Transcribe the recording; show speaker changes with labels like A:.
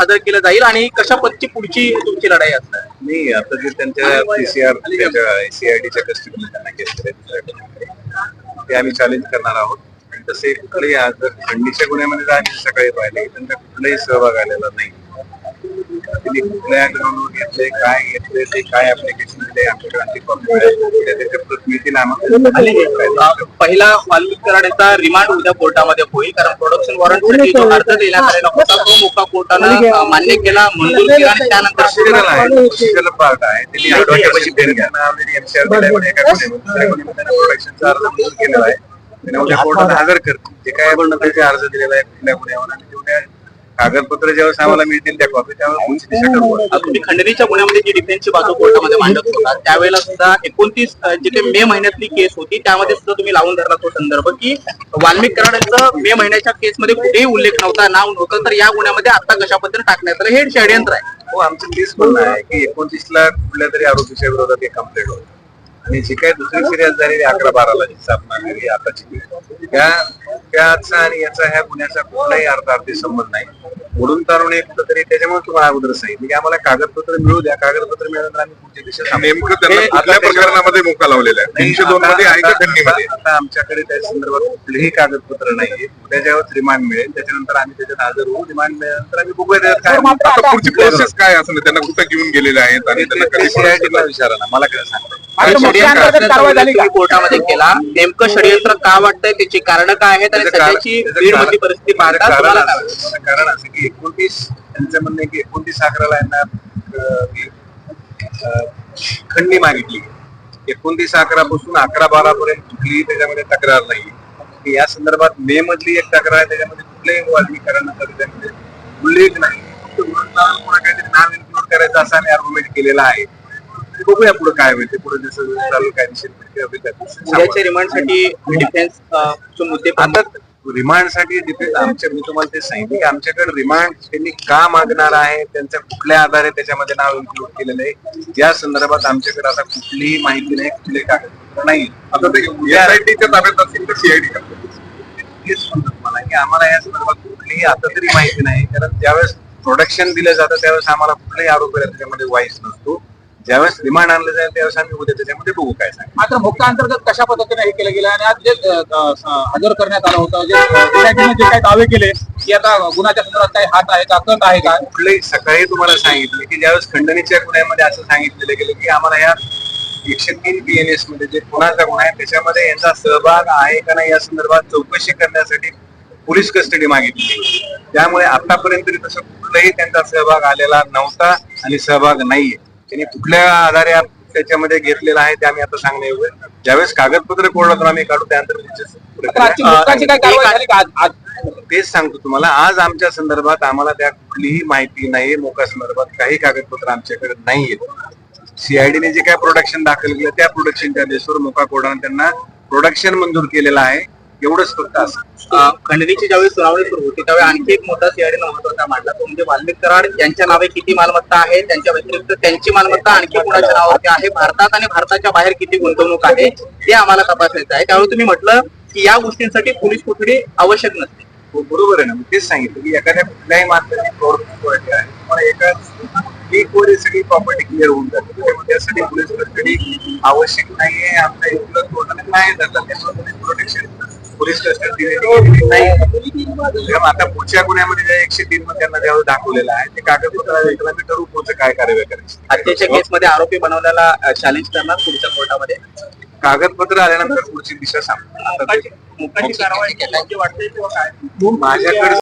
A: हजर केलं जाईल आणि कशा पद्धतीची पुढची तुमची लढाई असणार
B: नाही आता जे त्यांच्या पीसीआर त्यांच्या सीआयडीच्या कस्टडीमध्ये त्यांना गुन्ह्यामध्ये ते आम्ही चॅलेंज करणार आहोत. आणि तसे कुठलेही आज जर खंडीच्या गुन्ह्यामध्ये जर आम्ही सकाळी पाहिले त्यांचा कुठलाही सहभाग आलेला नाही. त्यांनी कुठल्या ग्राउंडवर घेतले काय घेतले ते काय ऍप्लिकेशन दिले मिळतील आम्हाला
A: पहिला वाल्मिक कराड यांचा रिमांड उद्या कोर्टामध्ये होईल कारण प्रोडक्शन वॉरंटसाठी जो अर्ज देण्यात आलेला होता तो मोका कोर्टानं मान्य केला मंजूर केला आणि त्यानंतर
B: आहे पार्ट आहे त्यांनी ऑलरेडी एमसीआर दिल्यामुळे एका अर्ज मंजूर केलेला आहे हजर करतील जे काय त्याचे अर्ज दिलेला आहे कुठल्या गुन्ह्यावर आणि तेवढ्या कागदपत्र ज्यावेळेस आम्हाला मिळतील त्या कॉपी त्यावेळेस पुढची दिशा ठरवू
A: अ, तुम्ही खंडणीच्या गुन्ह्यामध्ये जी डिफेन्सची बाजू कोर्टामध्ये मांडत होता त्यावेळेला सुद्धा एकोणतीस जी काही मे महिन्यातली केस होती त्यामध्ये सुद्धा तुम्ही लावून धरला तो संदर्भ की वाल्मिक कराड यांचं मे महिन्याच्या केसमध्ये कुठेही उल्लेख नव्हता नाव नव्हतं तर या गुन्ह्यामध्ये आता कशा पद्धतीने टाकण्यात आलं हे षडयंत्र आहे.
B: हो आमचं तेच म्हणणं आहे की एकोणतीस ला कुठल्या तरी आरोपीच्या विरोधात एक कंप्लेंट होती. आणि जी काही दुसरी फिर्याद झालेली अकरा बाराला जी स्थापना झाली आताची त्या त्याचा आणि याचा ह्या गुन्ह्याचा कुठलाही अर्थार्थी संबंध नाही. म्हणून तारुण एक कुठंतरी त्याच्यामुळे तुम्हाला अगोदर सांगितलं की आम्हाला कागदपत्र मिळू द्या. कागदपत्र मिळाल्यानंतर आम्ही पुढची दिशा.
C: नेमकं त्यांना कुठल्या प्रकरणामध्ये मोका लावलेला आहे? तीनशे दोन मध्ये आहे का
B: आता-
C: खंडणीमध्ये
B: आता आमच्याकडे त्या संदर्भात कुठलेही कागदपत्र नाहीये. त्याच्यावर रिमांड मिळेल. त्याच्यानंतर आम्ही त्याच्यात हजर होऊ. रिमांड मिळाल्यानंतर आम्ही बघूया काय
C: आता पुढची प्रोसेस काय असं त्यांना कुठं घेऊन गेलेले आहेत आणि त्यांना कधी
B: विचारा ना. मला काय सांगता
A: तुम्ही कोर्टामध्ये केला. नेमकं षडयंत्र का वाटतंय त्याची कारण काय आहेत आणि
B: त्याचं कारण-
A: सध्याची
B: त्याचं
A: बीड
B: कारण-
A: मधली परिस्थिती
B: त्याचं
A: पाहता
B: कारण
A: तुम्हाला काय
B: असं-? त्याचं कारण असं की एकोणतीस त्यांचं म्हणणं आहे की एकोणतीस अकराला यांना अं, की, अं, खंडणी मागितली. एकोणतीस अकरा पासून अकरा बारा पर्यंत कुठलीही त्याच्यामध्ये तक्रार नाही. की या संदर्भात मे मधली एक तक्रार आहे त्याच्यामध्ये कुठल्याही वाल्मीकरणाचा त्याच्यामध्ये उल्लेख नाही. फक्त काहीतरी नाव इन्क्लूड करायचं असं आम्ही आर्ग्युमेंट केलेला आहे. बघूया पुढे काय होईल. पुढे जसं चालू.
A: उद्याच्या रिमांडसाठी डिफेन्स मुद्दे
B: आता रिमांडसाठी डिपेंड आमच्या मी तुम्हाला ते सांगितलं की आमच्याकडे रिमांड त्यांनी का मागणार आहे त्यांच्या कुठल्या आधारे त्याच्यामध्ये नाव इन्क्लूड केलेलं आहे या संदर्भात आमच्याकडे आता कुठलीही माहिती नाही कुठले कागदपत्र नाही.
C: आता ते एसआयटीच्या ताब्यात असेल तर
B: म्हणतो तुम्हाला की आम्हाला या संदर्भात कुठलीही आता तरी माहिती नाही कारण ज्यावेळेस प्रोडक्शन दिलं जातं त्यावेळेस आम्हाला कुठलाही आरोप त्याच्यामध्ये वाईस नसतो. ज्यावेळेस रिमांड आणलं जाईल त्यावेळेस आम्ही उद्या त्याच्यामध्ये बघू काय सांग
D: मात्र भोक्ता अंतर्गत कशा पद्धतीने हे केलं गेलं? आणि आज जे हजर करण्यात आलं होतं जे जे काही दावे केले की आता गुन्ह्याच्या संदर्भात काही हात आहे का कंट आहे का?
B: कुठलेही सकाळी तुम्हाला सांगितलं की ज्यावेळेस खंडणीच्या गुन्ह्यामध्ये असं सांगितलेलं गेलं की आम्हाला या एकशे तीन बीएनएसमध्ये जे गुन्हाचा गुन्हा आहे त्याच्यामध्ये यांचा सहभाग आहे का नाही या संदर्भात चौकशी करण्यासाठी पोलीस कस्टडी मागितली. त्यामुळे आतापर्यंत तरी तसं कुठलाही त्यांचा सहभाग आलेला नव्हता आणि सहभाग नाहीये. त्यांनी कुठल्या आधारे त्याच्यामध्ये घेतलेला आहे ते आम्ही आता सांगण्यायोग्य ज्यावेळेस कागदपत्र कोर्टातून आम्ही काढू त्यानंतर
D: तर
B: तेच सांगतो तुम्हाला आज आमच्या संदर्भात आम्हाला त्या कुठलीही माहिती नाही मोका संदर्भात काही कागदपत्र आमच्याकडे नाहीयेत सीआयडीने जे काय प्रोडक्शन दाखल केलं त्या प्रोडक्शनच्या बेसवर मोका कोर्टाने त्यांना प्रोडक्शन मंजूर केलेलं आहे. एवढंच फक्त असं.
A: खंडणीची ज्यावेळी सुनावणी सुरू होती त्यावेळी आणखी एक मुद्दा सीआयडीनं महत्त्वाचा मांडला तो म्हणजे वाल्मिक कराड. यांच्या नावे किती मालमत्ता आहे? त्यांच्या व्यतिरिक्त त्यांची मालमत्ता आणखी कुणाच्या नावावरती आहे? भारतात आणि भारताच्या बाहेर किती गुंतवणूक आहे? हे आम्हाला तपासायचं आहे. त्यावेळी तुम्ही म्हटलं की या गोष्टींसाठी पोलीस कोठडी आवश्यक नसते.
B: हो, बरोबर आहे ना. तेच सांगितलं की एखाद्या कुठल्याही माणसाची प्रॉपर्टी आहे. वर सगळी प्रॉपर्टी क्लिअर होऊन जाते. त्यासाठी पोलीस कस्टडी आवश्यक नाहीये आपल्या इथलं नाही धरलं पोलीस कस्टडी दिलेली नाही त्यामुळे आता पुढच्या गुन्ह्यामध्ये जे एकशे तीन मध्ये त्यांना ज्यावेळेस दाखवलेलं आहे ते कागदपत्र आम्ही ठरवू पुढचं काय कार्यवाही करायची.
A: हत्येच्या केसमध्ये आरोपी बनवल्याला चॅलेंज करणार पुढच्या कोर्टामध्ये?
B: कागदपत्र आल्यानंतर पुढची दिशा सांगतो आता ते-
A: मुकाची कारवाई केली वाटते किंवा काय?
B: माझ्याकडे